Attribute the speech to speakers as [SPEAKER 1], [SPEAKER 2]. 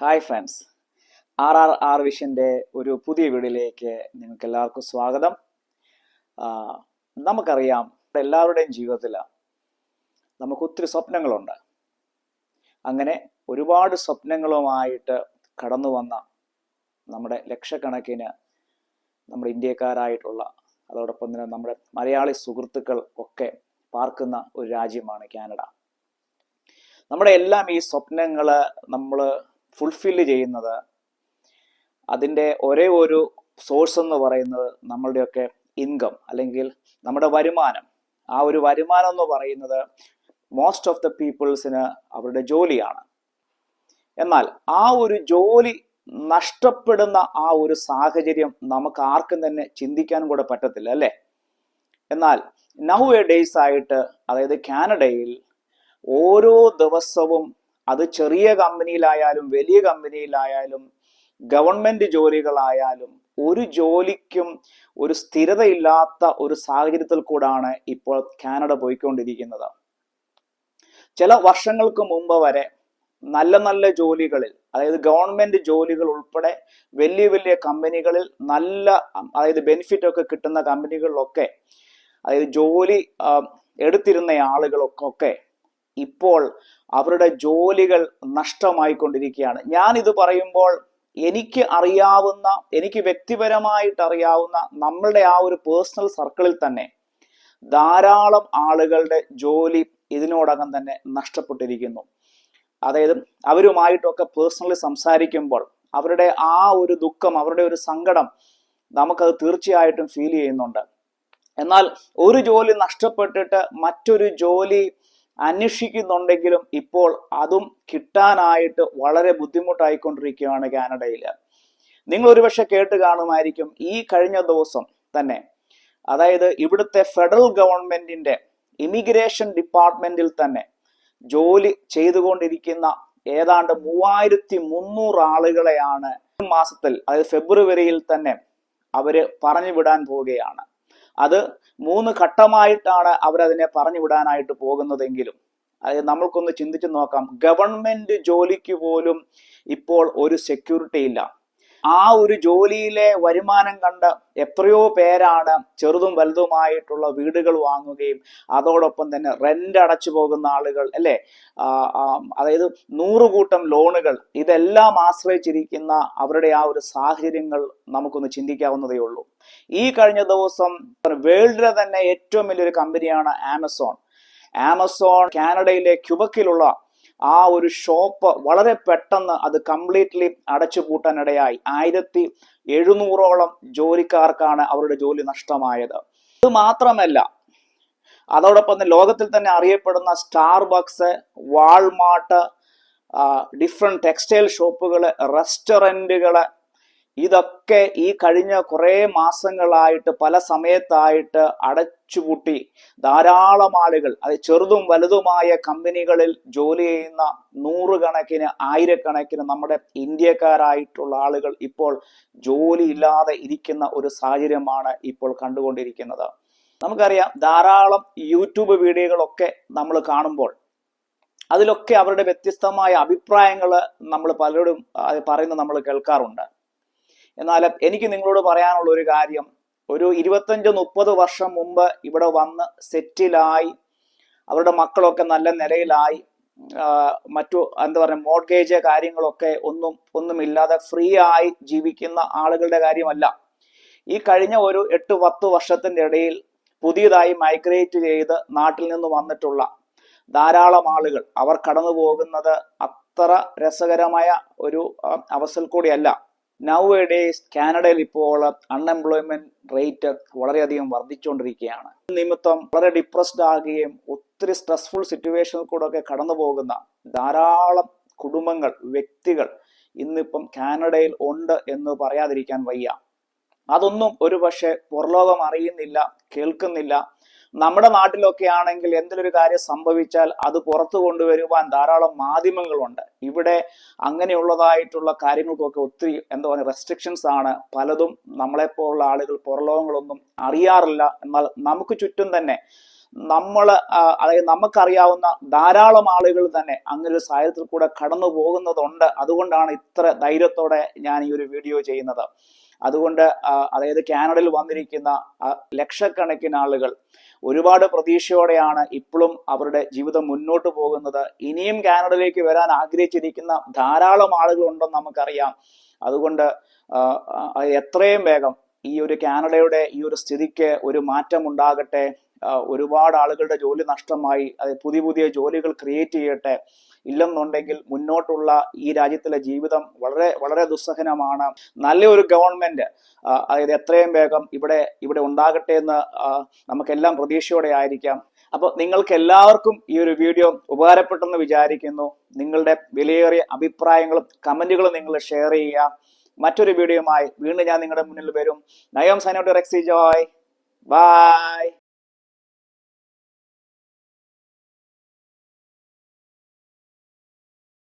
[SPEAKER 1] Hi friends R R R വിഷന്റെ ഒരു പുതിയ വീഡിയോയിലേക്ക് നിങ്ങൾക്ക് എല്ലാവർക്കും സ്വാഗതം നമുക്കറിയാം എല്ലാവരുടെയും ജീവിതത്തിൽ നമുക്ക് ഒത്തിരി സ്വപ്നങ്ങളുണ്ട്. അങ്ങനെ ഒരുപാട് സ്വപ്നങ്ങളുമായിട്ട് കടന്നു വന്ന നമ്മുടെ ലക്ഷക്കണക്കിന് നമ്മുടെ ഇന്ത്യക്കാരായിട്ടുള്ള അതോടൊപ്പം തന്നെ നമ്മുടെ മലയാളി സുഹൃത്തുക്കൾ ഒക്കെ പാർക്കുന്ന ഒരു രാജ്യമാണ് കാനഡ. നമ്മുടെ എല്ലാം ഈ സ്വപ്നങ്ങൾ നമ്മൾ ഫുൾഫില്ല് ചെയ്യുന്നത് അതിന്റെ ഒരേ ഒരു സോഴ്സ് എന്ന് പറയുന്നത് നമ്മളുടെയൊക്കെ ഇൻകം അല്ലെങ്കിൽ നമ്മുടെ വരുമാനം. ആ ഒരു വരുമാനം എന്ന് പറയുന്നത് മോസ്റ്റ് ഓഫ് ദ പീപ്പിൾസിന് അവരുടെ ജോലിയാണ്. എന്നാൽ ആ ഒരു ജോലി നഷ്ടപ്പെടുന്ന ആ ഒരു സാഹചര്യം നമുക്ക് ആർക്കും തന്നെ ചിന്തിക്കാനും കൂടെ പറ്റത്തില്ല അല്ലേ? എന്നാൽ നൗ എ ഡേയ്സ് ആയിട്ട് അതായത് കാനഡയിൽ ഓരോ ദിവസവും അത് ചെറിയ കമ്പനിയിലായാലും വലിയ കമ്പനിയിലായാലും ഗവൺമെന്റ് ജോലികളായാലും ഒരു ജോലിക്കും ഒരു സ്ഥിരതയില്ലാത്ത ഒരു സാഹചര്യത്തിൽ കൂടാണ് ഇപ്പോൾ കാനഡ പോയിക്കൊണ്ടിരിക്കുന്നത്. ചില വർഷങ്ങൾക്ക് മുമ്പ് വരെ നല്ല നല്ല ജോലികളിൽ അതായത് ഗവൺമെന്റ് ജോലികൾ ഉൾപ്പെടെ വലിയ വലിയ കമ്പനികളിൽ നല്ല അതായത് ബെനിഫിറ്റ് ഒക്കെ കിട്ടുന്ന കമ്പനികളിലൊക്കെ അതായത് ജോലി എടുത്തിരുന്ന ആളുകളൊക്കെ ഇപ്പോൾ അവരുടെ ജോലികൾ നഷ്ടമായിക്കൊണ്ടിരിക്കുകയാണ്. ഞാൻ ഇത് പറയുമ്പോൾ എനിക്ക് അറിയാവുന്ന എനിക്ക് വ്യക്തിപരമായിട്ട് അറിയാവുന്ന നമ്മളുടെ ആ ഒരു പേഴ്സണൽ സർക്കിളിൽ തന്നെ ധാരാളം ആളുകളുടെ ജോലി ഇതിനോടകം തന്നെ നഷ്ടപ്പെട്ടിരിക്കുന്നു. അതായത് അവരുമായിട്ടൊക്കെ പേഴ്സണലി സംസാരിക്കുമ്പോൾ അവരുടെ ആ ഒരു ദുഃഖം അവരുടെ ഒരു സങ്കടം നമുക്കത് തീർച്ചയായിട്ടും ഫീൽ ചെയ്യുന്നുണ്ട്. എന്നാൽ ഒരു ജോലി നഷ്ടപ്പെട്ടിട്ട് മറ്റൊരു ജോലി അന്വേഷിക്കുന്നുണ്ടെങ്കിലും ഇപ്പോൾ അതും കിട്ടാനായിട്ട് വളരെ ബുദ്ധിമുട്ടായിക്കൊണ്ടിരിക്കുകയാണ് കാനഡയിൽ നിങ്ങൾ ഒരുപക്ഷെ കേട്ട് കാണുമായിരിക്കും ഈ കഴിഞ്ഞ ദിവസം തന്നെ. അതായത് ഇവിടുത്തെ ഫെഡറൽ ഗവൺമെന്റിന്റെ ഇമിഗ്രേഷൻ ഡിപ്പാർട്ട്മെന്റിൽ തന്നെ ജോലി ചെയ്തുകൊണ്ടിരിക്കുന്ന ഏതാണ്ട് മൂവായിരത്തി മുന്നൂറ് ആളുകളെയാണ് മാസത്തിൽ അതായത് ഫെബ്രുവരിയിൽ തന്നെ അവർ പറഞ്ഞു വിടാൻ പോവുകയാണ്. അത് മൂന്ന് ഘട്ടമായിട്ടാണ് അവരതിനെ പറഞ്ഞു വിടാനായിട്ട് പോകുന്നതെങ്കിലും. അതായത് നമ്മൾക്കൊന്ന് ചിന്തിച്ചു നോക്കാം. ഗവൺമെന്റ് ജോലിക്ക് പോലും ഇപ്പോൾ ഒരു സെക്യൂരിറ്റി ഇല്ല. ആ ഒരു ജോലിയിലെ വരുമാനം കണ്ട് എത്രയോ പേരാണ് ചെറുതും വലുതുമായിട്ടുള്ള വീടുകൾ വാങ്ങുകയും അതോടൊപ്പം തന്നെ റെന്റ് അടച്ചു പോകുന്ന ആളുകൾ അല്ലേ? അതായത് നൂറുകൂട്ടം ലോണുകൾ ഇതെല്ലാം ആശ്രയിച്ചിരിക്കുന്ന അവരുടെ ആ ഒരു സാഹചര്യങ്ങൾ നമുക്കൊന്ന് ചിന്തിക്കാവുന്നതേ ഉള്ളൂ. ഈ കഴിഞ്ഞ ദിവസം വേൾഡിലെ തന്നെ ഏറ്റവും വലിയൊരു കമ്പനിയാണ് ആമസോൺ. ആമസോൺ കാനഡയിലെ ക്യുബക്കിലുള്ള ആ ഒരു ഷോപ്പ് വളരെ പെട്ടെന്ന് അത് കംപ്ലീറ്റ്ലി അടച്ചു പൂട്ടാനിടയായി. ആയിരത്തി എഴുന്നൂറോളം ജോലിക്കാർക്കാണ് അവരുടെ ജോലി നഷ്ടമായത്. ഇത് മാത്രമല്ല അതോടൊപ്പം തന്നെ ലോകത്തിൽ തന്നെ അറിയപ്പെടുന്ന സ്റ്റാർബക്സ് വാൾമാർട്ട് ഡിഫറെന്റ് ടെക്സ്റ്റൈൽ ഷോപ്പുകൾ റെസ്റ്റോറന്റുകൾ ഇതൊക്കെ ഈ കഴിഞ്ഞ കുറേ മാസങ്ങളായിട്ട് പല സമയത്തായിട്ട് അടച്ചുപൂട്ടി. ധാരാളം ആളുകൾ അത് ചെറുതും വലുതുമായ കമ്പനികളിൽ ജോലി ചെയ്യുന്ന നൂറുകണക്കിന് ആയിരക്കണക്കിന് നമ്മുടെ ഇന്ത്യക്കാരായിട്ടുള്ള ആളുകൾ ഇപ്പോൾ ജോലി ഇല്ലാതെ ഇരിക്കുന്ന ഒരു സാഹചര്യമാണ് ഇപ്പോൾ കണ്ടുകൊണ്ടിരിക്കുന്നത്. നമുക്കറിയാം ധാരാളം യൂട്യൂബ് വീഡിയോകളൊക്കെ നമ്മൾ കാണുമ്പോൾ അതിലൊക്കെ അവരുടെ വ്യത്യസ്തമായ അഭിപ്രായങ്ങൾ നമ്മൾ പലരോടും പറയുന്നത് നമ്മൾ കേൾക്കാറുണ്ട്. എന്നാൽ എനിക്ക് നിങ്ങളോട് പറയാനുള്ള ഒരു കാര്യം. ഒരു ഇരുപത്തഞ്ച് മുപ്പത് വർഷം മുമ്പ് ഇവിടെ വന്ന് സെറ്റിലായി. അവരുടെ മക്കളൊക്കെ നല്ല നിലയിലായി. മറ്റു എന്താ പറയുക മോർഗേജ് കാര്യങ്ങളൊക്കെ ഒന്നും ഒന്നുമില്ലാതെ ഫ്രീ ആയി ജീവിക്കുന്ന ആളുകളുടെ കാര്യമല്ല. ഈ കഴിഞ്ഞ ഒരു എട്ട് പത്ത് വർഷത്തിന്റെ ഇടയിൽ പുതിയതായി മൈഗ്രേറ്റ് ചെയ്ത് നാട്ടിൽ നിന്ന് വന്നിട്ടുള്ള ധാരാളം ആളുകൾ അവർ കടന്നു പോകുന്നത് അത്ര രസകരമായ ഒരു അവസ്ഥ കൂടിയല്ല. നൗ കാനഡയിൽ ഇപ്പോൾ അൺഎംപ്ലോയ്മെന്റ് റേറ്റ് വളരെയധികം വർദ്ധിച്ചുകൊണ്ടിരിക്കുകയാണ്. നിമിത്തം വളരെ ഡിപ്രസ്ഡ് ആകുകയും ഒത്തിരി സ്ട്രെസ്ഫുൾ സിറ്റുവേഷനിൽ കൂടെ ഒക്കെ കടന്നു പോകുന്ന ധാരാളം കുടുംബങ്ങൾ വ്യക്തികൾ ഇന്നിപ്പം കാനഡയിൽ ഉണ്ട് എന്ന് പറയാതിരിക്കാൻ വയ്യ. അതൊന്നും ഒരു പക്ഷേ പുറലോകം അറിയുന്നില്ല കേൾക്കുന്നില്ല നമ്മുടെ നാട്ടിലൊക്കെ ആണെങ്കിൽ എന്തെങ്കിലും കാര്യം സംഭവിച്ചാൽ അത് പുറത്തു കൊണ്ടുവരുവാൻ ധാരാളം മാധ്യമങ്ങളുണ്ട്. ഇവിടെ അങ്ങനെയുള്ളതായിട്ടുള്ള കാര്യങ്ങൾക്കൊക്കെ ഒത്തിരി എന്താ പറയുക റെസ്ട്രിക്ഷൻസ് ആണ്. പലതും നമ്മളെപ്പോലുള്ള ആളുകൾ പുറലോകങ്ങളൊന്നും അറിയാറില്ല. എന്നാൽ നമുക്ക് ചുറ്റും തന്നെ നമ്മൾ അതായത് നമുക്കറിയാവുന്ന ധാരാളം ആളുകൾ തന്നെ അങ്ങനെ ഒരു സാഹചര്യത്തിൽ കൂടെ കടന്നു പോകുന്നതുണ്ട്. അതുകൊണ്ടാണ് ഇത്ര ധൈര്യത്തോടെ ഞാൻ ഈ ഒരു വീഡിയോ ചെയ്യുന്നത്. അതുകൊണ്ട് അതായത് കാനഡയിൽ വന്നിരിക്കുന്ന ലക്ഷക്കണക്കിന് ആളുകൾ ഒരുപാട് പ്രതീക്ഷയോടെയാണ് ഇപ്പോഴും അവരുടെ ജീവിതം മുന്നോട്ട് പോകുന്നത്. ഇനിയും കാനഡയിലേക്ക് വരാൻ ആഗ്രഹിച്ചിരിക്കുന്ന ധാരാളം ആളുകളുണ്ടെന്ന് നമുക്കറിയാം. അതുകൊണ്ട് എത്രയും വേഗം ഈ ഒരു കാനഡയുടെ ഈ ഒരു സ്ഥിതിക്ക് ഒരു മാറ്റം ഉണ്ടാകട്ടെ ഒരുപാട് ആളുകളുടെ ജോലി നഷ്ടമായി. അത് പുതിയ പുതിയ ജോലികൾ ക്രിയേറ്റ് ചെയ്യട്ടെ. ഇല്ലെന്നുണ്ടെങ്കിൽ മുന്നോട്ടുള്ള ഈ രാജ്യത്തിലെ ജീവിതം വളരെ വളരെ ദുസ്സഹനമാണ്. നല്ലൊരു ഗവൺമെന്റ് അതായത് എത്രയും വേഗം ഇവിടെ ഇവിടെ ഉണ്ടാകട്ടെ എന്ന് നമുക്കെല്ലാം പ്രതീക്ഷയോടെ ആയിരിക്കാം. അപ്പോൾ നിങ്ങൾക്ക് എല്ലാവർക്കും ഈ ഒരു വീഡിയോ ഉപകാരപ്പെട്ടെന്ന് വിചാരിക്കുന്നു. നിങ്ങളുടെ വിലയേറിയ അഭിപ്രായങ്ങളും കമന്റുകളും നിങ്ങൾ ഷെയർ ചെയ്യുക. മറ്റൊരു വീഡിയോയുമായി വീണ്ടും ഞാൻ നിങ്ങളുടെ മുന്നിൽ വരും. നയം സൈനോട്ട് റെക്സി ജോയ്. ബൈ